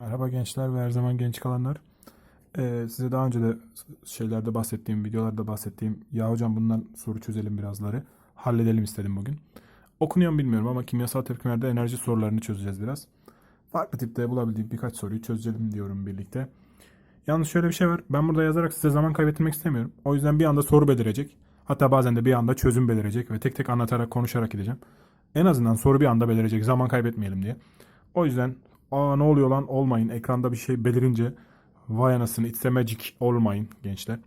Merhaba gençler ve her zaman genç kalanlar. Ee, size daha önce de şeylerde bahsettiğim, videolarda bahsettiğim ya hocam bundan soru çözelim birazları. Halledelim istedim bugün. Okunuyor mu bilmiyorum ama kimyasal tepkimelerde enerji sorularını çözeceğiz biraz. Farklı tipte bulabildiğim birkaç soruyu çözelim diyorum birlikte. Yalnız şöyle bir şey var. Ben burada yazarak size zaman kaybettirmek istemiyorum. O yüzden bir anda soru belirecek. Hatta bazen de bir anda çözüm belirecek ve tek tek anlatarak konuşarak gideceğim. En azından soru bir anda belirecek. Zaman kaybetmeyelim diye. O yüzden aa ne oluyor lan olmayın. Ekranda bir şey belirince vay anasını it's a magic olmayın gençler.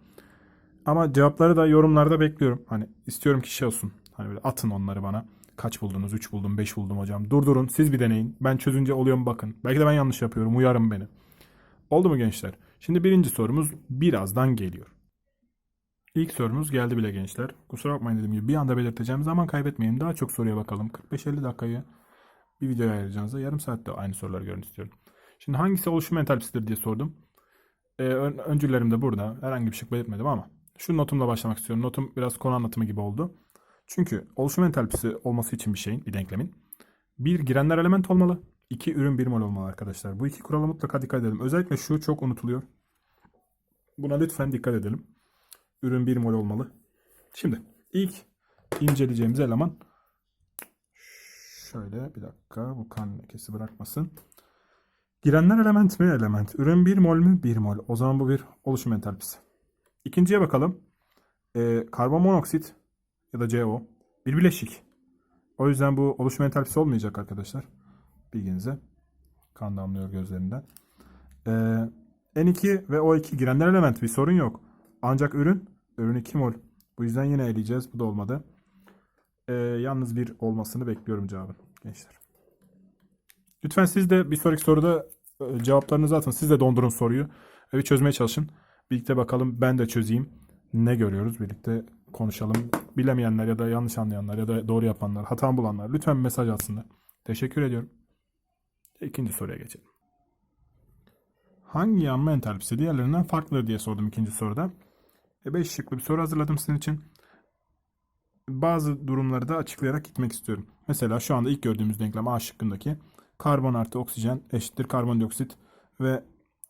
Ama cevapları da yorumlarda bekliyorum. Hani istiyorum ki şey olsun. Hani böyle atın onları bana. Kaç buldunuz? 3 buldum, 5 buldum hocam. Durdurun, siz bir deneyin. Ben çözünce oluyor mu bakın. Belki de ben yanlış yapıyorum. Uyarın beni. Oldu mu gençler? Şimdi birinci sorumuz birazdan geliyor. İlk sorumuz geldi bile gençler. Kusura bakmayın dediğim gibi bir anda belirteceğim. Zaman kaybetmeyin. Daha çok soruya bakalım. 45-50 dakikayı bir videoya ayıracağınıza yarım saatte aynı soruları görün istiyorum. Şimdi hangisi oluşum entalpisidir diye sordum. Ee, ön- öncüllerim de burada. Herhangi bir şey belirtmedim ama şu notumla başlamak istiyorum. Notum biraz konu anlatımı gibi oldu. Çünkü oluşum entalpisi olması için bir şeyin, bir denklemin bir girenler element olmalı. iki ürün bir mol olmalı arkadaşlar. Bu iki kurala mutlaka dikkat edelim. Özellikle şu çok unutuluyor. Buna lütfen dikkat edelim. Ürün bir mol olmalı. Şimdi ilk inceleyeceğimiz eleman şöyle bir dakika bu kan lekesi bırakmasın. Girenler element mi element? Ürün 1 mol mü? 1 mol. O zaman bu bir oluşum entalpisi. İkinciye bakalım. Ee, karbon monoksit ya da CO bir bileşik. O yüzden bu oluşum entalpisi olmayacak arkadaşlar. Bilginize. Kan damlıyor gözlerinden. Ee, N2 ve O2 girenler element bir sorun yok. Ancak ürün, ürün 2 mol. Bu yüzden yine eleyeceğiz. Bu da olmadı. Ee, yalnız bir olmasını bekliyorum cevabın gençler. Lütfen siz de bir sonraki soruda e, cevaplarınızı atın. Siz de dondurun soruyu ve bir çözmeye çalışın. Birlikte bakalım ben de çözeyim. Ne görüyoruz? Birlikte konuşalım. Bilemeyenler ya da yanlış anlayanlar ya da doğru yapanlar, hata bulanlar lütfen mesaj atsınlar. Teşekkür ediyorum. İkinci soruya geçelim. Hangi yanma entalpisi diğerlerinden farklıdır diye sordum ikinci soruda. 5 şıklı bir soru hazırladım sizin için. Bazı durumları da açıklayarak gitmek istiyorum. Mesela şu anda ilk gördüğümüz denklem A şıkkındaki karbon artı oksijen eşittir karbondioksit ve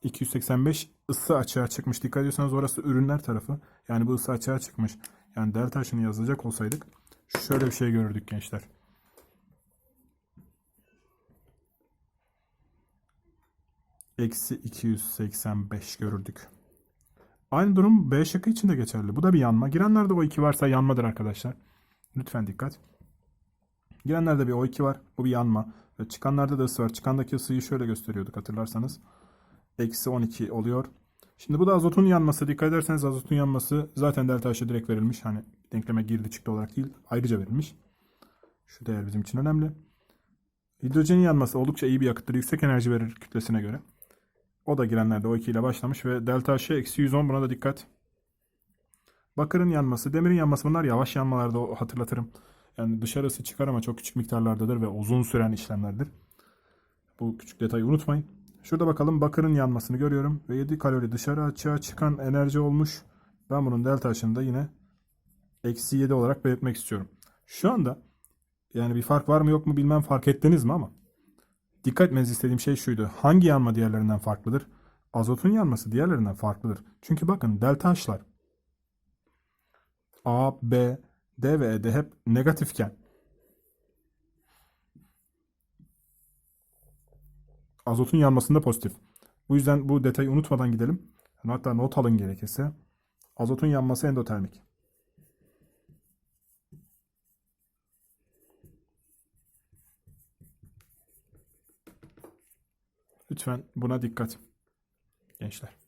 285 ısı açığa çıkmış. Dikkat ediyorsanız orası ürünler tarafı. Yani bu ısı açığa çıkmış. Yani delta H'ını yazacak olsaydık şöyle bir şey görürdük gençler. Eksi 285 görürdük. Aynı durum B şıkkı için de geçerli. Bu da bir yanma. Girenlerde O2 varsa yanmadır arkadaşlar. Lütfen dikkat. Girenlerde bir O2 var. Bu bir yanma. Ve çıkanlarda da ısı var. Çıkandaki ısıyı şöyle gösteriyorduk hatırlarsanız. Eksi 12 oluyor. Şimdi bu da azotun yanması. Dikkat ederseniz azotun yanması zaten delta H'e direkt verilmiş. Hani denkleme girdi çıktı olarak değil. Ayrıca verilmiş. Şu değer bizim için önemli. Hidrojenin yanması oldukça iyi bir yakıttır. Yüksek enerji verir kütlesine göre. O da girenlerde O2 ile başlamış ve delta H eksi 110 buna da dikkat. Bakırın yanması, demirin yanması bunlar yavaş yanmalarda hatırlatırım. Yani dışarısı çıkar ama çok küçük miktarlardadır ve uzun süren işlemlerdir. Bu küçük detayı unutmayın. Şurada bakalım bakırın yanmasını görüyorum ve 7 kalori dışarı açığa çıkan enerji olmuş. Ben bunun delta H'ını da yine eksi 7 olarak belirtmek istiyorum. Şu anda yani bir fark var mı yok mu bilmem fark ettiniz mi ama dikkat etmenizi istediğim şey şuydu. Hangi yanma diğerlerinden farklıdır? Azotun yanması diğerlerinden farklıdır. Çünkü bakın delta H'lar A, B, D ve E'de hep negatifken azotun yanmasında pozitif. Bu yüzden bu detayı unutmadan gidelim. Hatta not alın gerekirse. Azotun yanması endotermik. Lütfen buna dikkat. Gençler.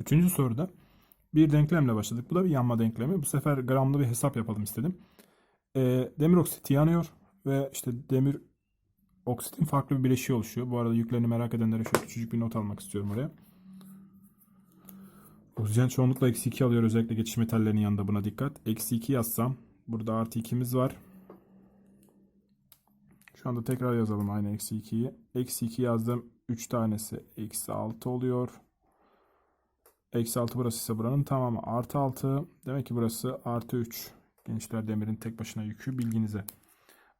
Üçüncü soruda bir denklemle başladık. Bu da bir yanma denklemi. Bu sefer gramlı bir hesap yapalım istedim. Ee, demir oksiti yanıyor ve işte demir oksitin farklı bir bileşiği oluşuyor. Bu arada yüklerini merak edenlere şöyle küçücük bir not almak istiyorum oraya. Oksijen çoğunlukla eksi 2 alıyor özellikle geçiş metallerinin yanında buna dikkat. Eksi 2 yazsam burada artı 2'miz var. Şu anda tekrar yazalım aynı eksi 2'yi. Eksi 2 yazdım. 3 tanesi eksi 6 oluyor. Eksi 6 burası ise buranın tamamı artı 6. Demek ki burası artı 3. Gençler demirin tek başına yükü bilginize.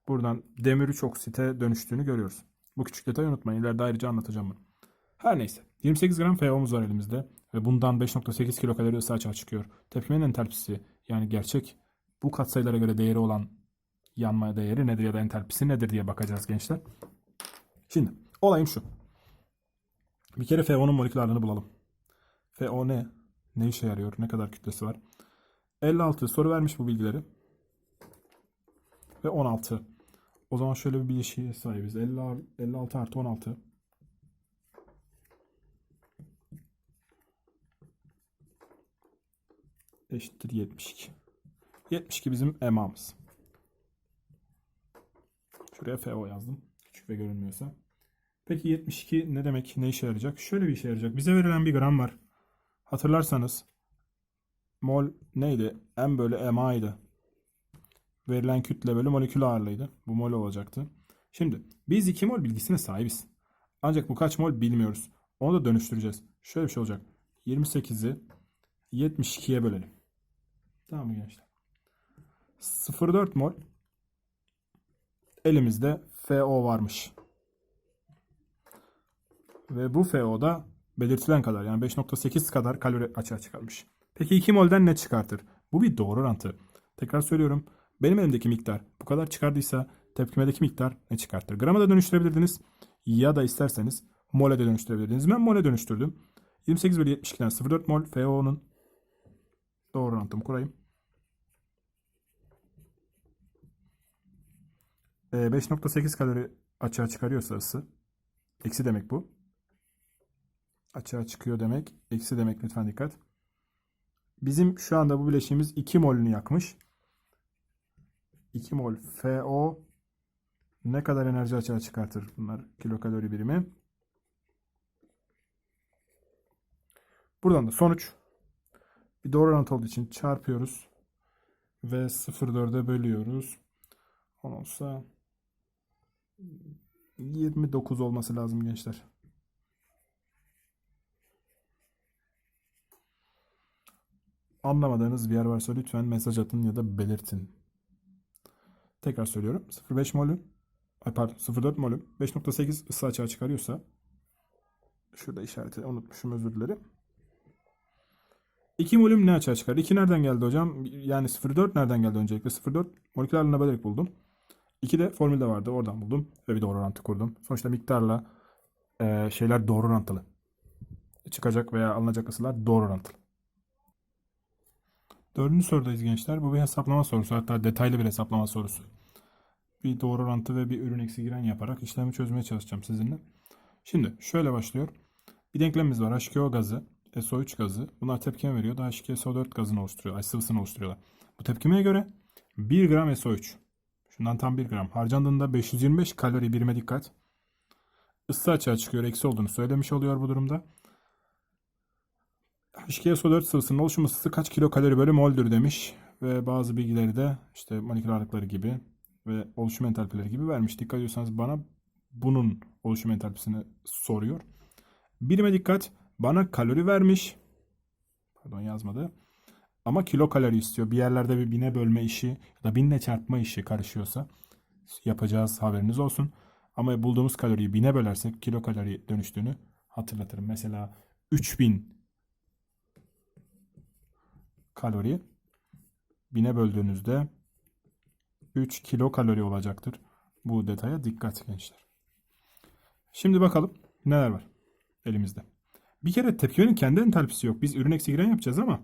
buradan demir 3 oksite dönüştüğünü görüyoruz. Bu küçük detayı unutmayın. İleride ayrıca anlatacağım bunu. Her neyse. 28 gram FO'muz var elimizde. Ve bundan 5.8 kilokalori ısı açığa çıkıyor. Tepkimenin entalpisi yani gerçek bu katsayılara göre değeri olan yanma değeri nedir ya da entalpisi nedir diye bakacağız gençler. Şimdi olayım şu. Bir kere FO'nun molekül ağırlığını bulalım. FO ne? Ne işe yarıyor? Ne kadar kütlesi var? 56 soru vermiş bu bilgileri. Ve 16. O zaman şöyle bir bileşiğe sahibiz. 50, 56 artı 16. Eşittir 72. 72 bizim EMA'mız. Şuraya FO yazdım. Küçük ve görünmüyorsa. Peki 72 ne demek? Ne işe yarayacak? Şöyle bir işe yarayacak. Bize verilen bir gram var. Hatırlarsanız mol neydi? M bölü MA'ydı. Verilen kütle bölü molekül ağırlığıydı. Bu mol olacaktı. Şimdi biz 2 mol bilgisine sahibiz. Ancak bu kaç mol bilmiyoruz. Onu da dönüştüreceğiz. Şöyle bir şey olacak. 28'i 72'ye bölelim. Tamam mı gençler? 0,4 mol elimizde FO varmış. Ve bu FO'da belirtilen kadar yani 5.8 kadar kalori açığa çıkarmış. Peki 2 molden ne çıkartır? Bu bir doğru orantı. Tekrar söylüyorum. Benim elimdeki miktar bu kadar çıkardıysa tepkimedeki miktar ne çıkartır? Grama da dönüştürebilirdiniz. Ya da isterseniz mole de dönüştürebilirdiniz. Ben mole dönüştürdüm. 28 bölü 72'den 0,4 mol FO'nun doğru orantımı kurayım. Ee, 5.8 kalori açığa çıkarıyorsa ısı. Eksi demek bu. Açığa çıkıyor demek. Eksi demek lütfen dikkat. Bizim şu anda bu bileşiğimiz 2 molünü yakmış. 2 mol FO ne kadar enerji açığa çıkartır? Bunlar kilokalori birimi. Buradan da sonuç bir doğru orantı olduğu için çarpıyoruz ve 0.4'e bölüyoruz. 10 olsa 29 olması lazım gençler. Anlamadığınız bir yer varsa lütfen mesaj atın ya da belirtin. Tekrar söylüyorum. 0.5 molü ay pardon 0.4 molü 5.8 ısı açığa çıkarıyorsa şurada işareti unutmuşum özür dilerim. 2 molüm ne açığa çıkar? 2 nereden geldi hocam? Yani 0.4 nereden geldi öncelikle? 0.4 moleküler ağırlığına bölerek buldum. 2 de formülde vardı. Oradan buldum. Ve bir doğru orantı kurdum. Sonuçta miktarla e, şeyler doğru orantılı. Çıkacak veya alınacak ısılar doğru orantılı. Dördüncü sorudayız gençler. Bu bir hesaplama sorusu. Hatta detaylı bir hesaplama sorusu. Bir doğru orantı ve bir ürün eksi giren yaparak işlemi çözmeye çalışacağım sizinle. Şimdi şöyle başlıyor. Bir denklemimiz var. H2O gazı, SO3 gazı. Bunlar tepkime veriyor. Daha H2SO4 gazını oluşturuyor. Sıvısını oluşturuyorlar. Bu tepkimeye göre 1 gram SO3. Şundan tam 1 gram. Harcandığında 525 kalori birime dikkat. Isı açığa çıkıyor. Eksi olduğunu söylemiş oluyor bu durumda. H2SO4 sıvısının oluşum ısısı kaç kilokalori bölü moldür demiş. Ve bazı bilgileri de işte molekül ağırlıkları gibi ve oluşum entalpileri gibi vermiş. Dikkat ediyorsanız bana bunun oluşum entalpisini soruyor. Birime dikkat. Bana kalori vermiş. Pardon yazmadı. Ama kilokalori istiyor. Bir yerlerde bir bine bölme işi ya da binle çarpma işi karışıyorsa yapacağız haberiniz olsun. Ama bulduğumuz kaloriyi bine bölersek kilokalori dönüştüğünü hatırlatırım. Mesela 3000 kalori bine böldüğünüzde 3 kilokalori olacaktır. Bu detaya dikkat gençler. Şimdi bakalım neler var elimizde. Bir kere tepkimenin kendi entalpisi yok. Biz ürün eksi giren yapacağız ama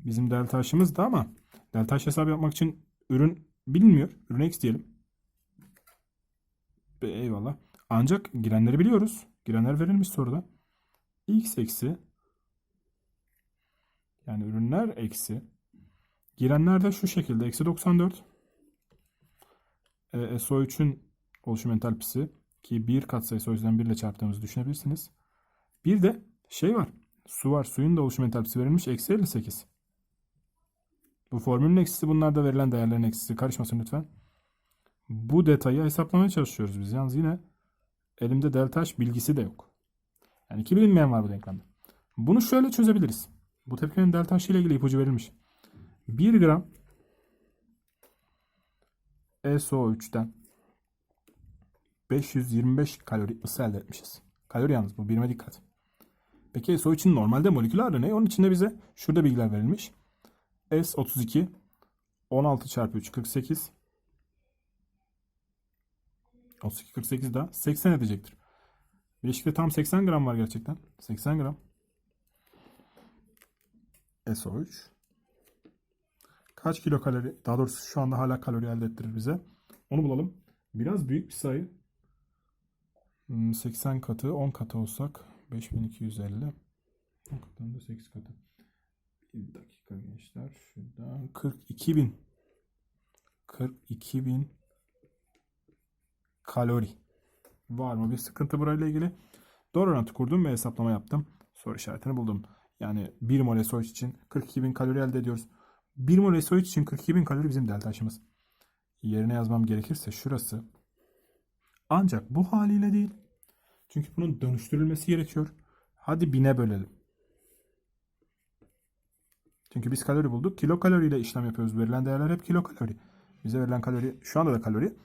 bizim delta H'ımız da ama delta H hesabı yapmak için ürün bilinmiyor. Ürün eksi diyelim. Eyvallah. Ancak girenleri biliyoruz. Girenler verilmiş soruda. X eksi yani ürünler eksi girenler de şu şekilde eksi 94 e, SO3'ün oluşum entalpisi ki bir katsayısı o yüzden 1 ile çarptığımızı düşünebilirsiniz. Bir de şey var. Su var. Suyun da oluşum entalpisi verilmiş. Eksi 58. Bu formülün eksisi bunlarda verilen değerlerin eksisi. Karışmasın lütfen. Bu detayı hesaplamaya çalışıyoruz biz. Yalnız yine elimde delta H bilgisi de yok. Yani iki bilinmeyen var bu denklemde. Bunu şöyle çözebiliriz. Bu tepkinin delta H ile ilgili ipucu verilmiş. 1 gram SO3'ten 525 kalori ısı elde etmişiz. Kalori yalnız bu birime dikkat. Peki SO3'ün normalde molekül ağırlığı ne? Onun içinde bize şurada bilgiler verilmiş. S32 16 çarpı 3 48 32 48 daha 80 edecektir. Bileşikte tam 80 gram var gerçekten. 80 gram. SO3 kaç kilokalori daha doğrusu şu anda hala kalori elde ettirir bize. Onu bulalım. Biraz büyük bir sayı. Hmm, 80 katı 10 katı olsak 5250 10 katının da 8 katı. Bir dakika gençler. Şuradan 42 bin 42 bin kalori. Var mı bir sıkıntı burayla ilgili? Doğru orantı kurdum ve hesaplama yaptım. Soru işaretini buldum. Yani 1 mol SO3 için 42 bin kalori elde ediyoruz. 1 mol SO3 için 42 bin kalori bizim delta H'ımız. Yerine yazmam gerekirse şurası. Ancak bu haliyle değil. Çünkü bunun dönüştürülmesi gerekiyor. Hadi bine bölelim. Çünkü biz kalori bulduk. Kilokaloriyle işlem yapıyoruz. Verilen değerler hep kilokalori. Bize verilen kalori şu anda da kalori.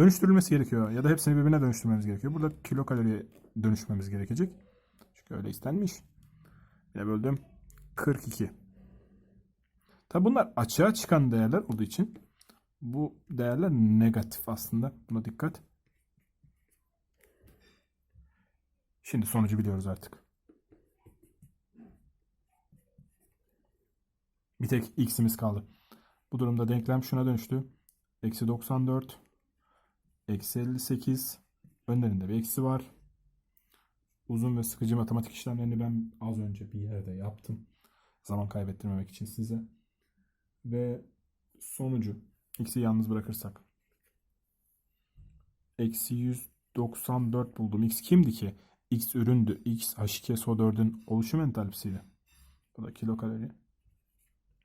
Dönüştürülmesi gerekiyor. Ya da hepsini birbirine dönüştürmemiz gerekiyor. Burada kilokaloriye dönüşmemiz gerekecek. Çünkü öyle istenmiş. Yine böldüm. 42. Tabi bunlar açığa çıkan değerler olduğu için bu değerler negatif aslında. Buna dikkat. Şimdi sonucu biliyoruz artık. Bir tek x'imiz kaldı. Bu durumda denklem şuna dönüştü. Eksi 94. Eksi 58. Önlerinde bir eksi var. Uzun ve sıkıcı matematik işlemlerini ben az önce bir yerde yaptım. Zaman kaybettirmemek için size. Ve sonucu x'i yalnız bırakırsak. Eksi 194 buldum. X kimdi ki? X üründü. X H2SO4'ün oluşum entalpisiydi. Bu da kilokalori.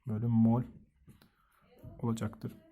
Bölüm mol olacaktır.